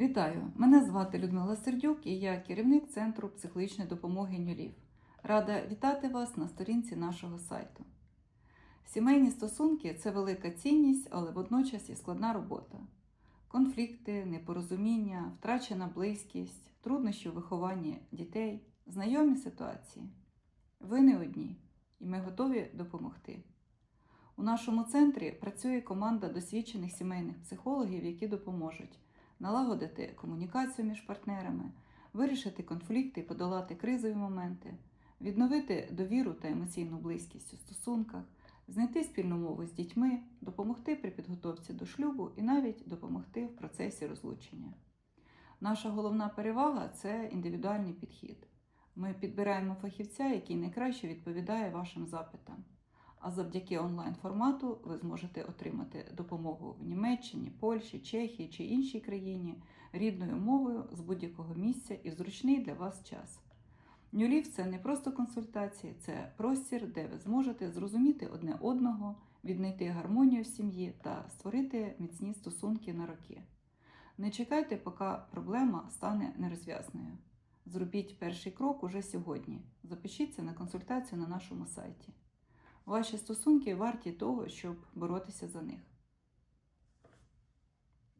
Вітаю! Мене звати Людмила Сердюк і я керівник Центру психологічної допомоги Нюлів. Рада вітати вас на сторінці нашого сайту. Сімейні стосунки це велика цінність, але водночас і складна робота. Конфлікти, непорозуміння, втрачена близькість, труднощі у вихованні дітей, знайомі ситуації. Ви не одні, і ми готові допомогти. У нашому центрі працює команда досвідчених сімейних психологів, які допоможуть налагодити комунікацію між партнерами, вирішити конфлікти подолати кризові моменти, відновити довіру та емоційну близькість у стосунках, знайти спільну мову з дітьми, допомогти при підготовці до шлюбу і навіть допомогти в процесі розлучення. Наша головна перевага це індивідуальний підхід. Ми підбираємо фахівця, який найкраще відповідає вашим запитам. А завдяки онлайн-формату ви зможете отримати допомогу в Німеччині, Польщі, Чехії чи іншій країні рідною мовою з будь-якого місця і в зручний для вас час. Нюлів це не просто консультації, це простір, де ви зможете зрозуміти одне одного, віднайти гармонію в сім'ї та створити міцні стосунки на роки. Не чекайте, поки проблема стане нерозв'язною. Зробіть перший крок уже сьогодні. Запишіться на консультацію на нашому сайті. Ваші стосунки варті того, щоб боротися за них.